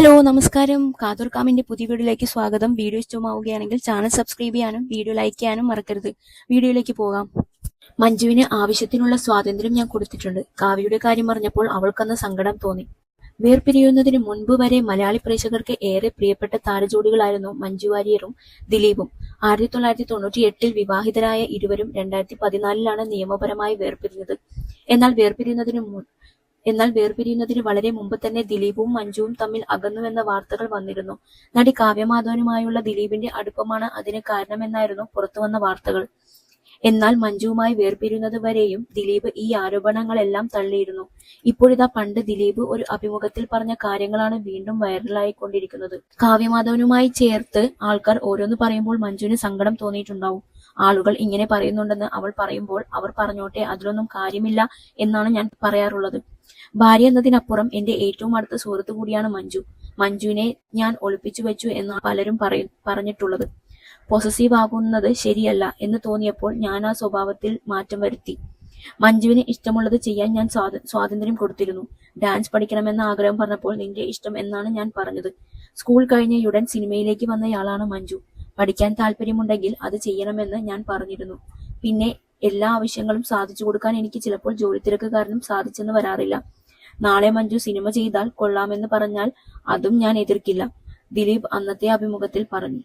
Hello നമസ്കാരം. കാതൂർ കാമിന്റെ പുതിയ വീഡിയോയിലേക്ക് സ്വാഗതം. വീഡിയോ ഇഷ്ടമാവുകയാണെങ്കിൽ ചാനൽ സബ്സ്ക്രൈബ് ചെയ്യാനും വീഡിയോ ലൈക്ക് ചെയ്യാനും മറക്കരുത്. വീഡിയോയിലേക്ക് പോകാം. മഞ്ജുവിന് ആവശ്യത്തിനുള്ള സ്വാതന്ത്ര്യം ഞാൻ കൊടുത്തിട്ടുണ്ട്. കാവ്യയുടെ കാര്യം പറഞ്ഞപ്പോൾ അവൾക്കന്ന് സങ്കടം തോന്നി. വേർപിരിയുന്നതിന് മുൻപ് വരെ മലയാളി പ്രേക്ഷകർക്ക് ഏറെ പ്രിയപ്പെട്ട താരജോഡികളായിരുന്നു മഞ്ജു വാര്യറും ദിലീപും. ആയിരത്തി തൊള്ളായിരത്തി തൊണ്ണൂറ്റി എട്ടിൽ വിവാഹിതരായ ഇരുവരും രണ്ടായിരത്തി പതിനാലിലാണ് നിയമപരമായി വേർപിരിഞ്ഞത്. എന്നാൽ വേർപിരിയുന്നതിന് എന്നാൽ വേർപിരിയുന്നതിന് വളരെ മുമ്പ് തന്നെ ദിലീപും മഞ്ജുവും തമ്മിൽ അകന്നുവെന്ന വാർത്തകൾ വന്നിരുന്നു. നടി കാവ്യമാധവനുമായുള്ള ദിലീപിന്റെ അടുപ്പമാണ് അതിന് കാരണമെന്നായിരുന്നു പുറത്തുവന്ന വാർത്തകൾ. എന്നാൽ മഞ്ജുവുമായി വേർപിരിയുന്നത് വരെയും ദിലീപ് ഈ ആരോപണങ്ങളെല്ലാം തള്ളിയിരുന്നു. ഇപ്പോഴിതാ പണ്ട് ദിലീപ് ഒരു അഭിമുഖത്തിൽ പറഞ്ഞ കാര്യങ്ങളാണ് വീണ്ടും വൈറലായിക്കൊണ്ടിരിക്കുന്നത്. കാവ്യമാധവനുമായി ചേർത്ത് ആൾക്കാർ ഓരോന്ന് പറയുമ്പോൾ മഞ്ജുവിന് സങ്കടം തോന്നിയിട്ടുണ്ടാവും. ആളുകൾ ഇങ്ങനെ പറയുന്നുണ്ടെന്ന് അവൾ പറയുമ്പോൾ അവർ പറഞ്ഞോട്ടെ അതിലൊന്നും കാര്യമില്ല എന്നാണ് ഞാൻ പറയാറുള്ളത്. ഭാര്യ എന്നതിനപ്പുറം എന്റെ ഏറ്റവും അടുത്ത സുഹൃത്തു കൂടിയാണ് മഞ്ജു. മഞ്ജുവിനെ ഞാൻ ഒളിപ്പിച്ചു വെച്ചു എന്ന് പലരും പറയും പറഞ്ഞിട്ടുള്ളത്. പൊസസീവ് ആകുന്നത് ശരിയല്ല എന്ന് തോന്നിയപ്പോൾ ഞാൻ ആ സ്വഭാവത്തിൽ മാറ്റം വരുത്തി. മഞ്ജുവിന് ഇഷ്ടമുള്ളത് ചെയ്യാൻ ഞാൻ സ്വാതന്ത്ര്യം കൊടുത്തിരുന്നു. ഡാൻസ് പഠിക്കണമെന്ന ആഗ്രഹം പറഞ്ഞപ്പോൾ നിന്റെ ഇഷ്ടം എന്നാണ് ഞാൻ പറഞ്ഞത്. സ്കൂൾ കഴിഞ്ഞയുടൻ സിനിമയിലേക്ക് വന്നയാളാണ് മഞ്ജു. പഠിക്കാൻ താല്പര്യമുണ്ടെങ്കിൽ അത് ചെയ്യണമെന്ന് ഞാൻ പറഞ്ഞിരുന്നു. പിന്നെ എല്ലാ ആവശ്യങ്ങളും സാധിച്ചു കൊടുക്കാൻ എനിക്ക് ചിലപ്പോൾ ജോലി തിരക്ക് കാരണം സാധിച്ചെന്ന് വരാറില്ല. നാളെ മഞ്ജു സിനിമ ചെയ്താൽ കൊള്ളാമെന്ന് പറഞ്ഞാൽ അതും ഞാൻ എതിർക്കില്ല. ദിലീപ് അന്നത്തെ അഭിമുഖത്തിൽ പറഞ്ഞു.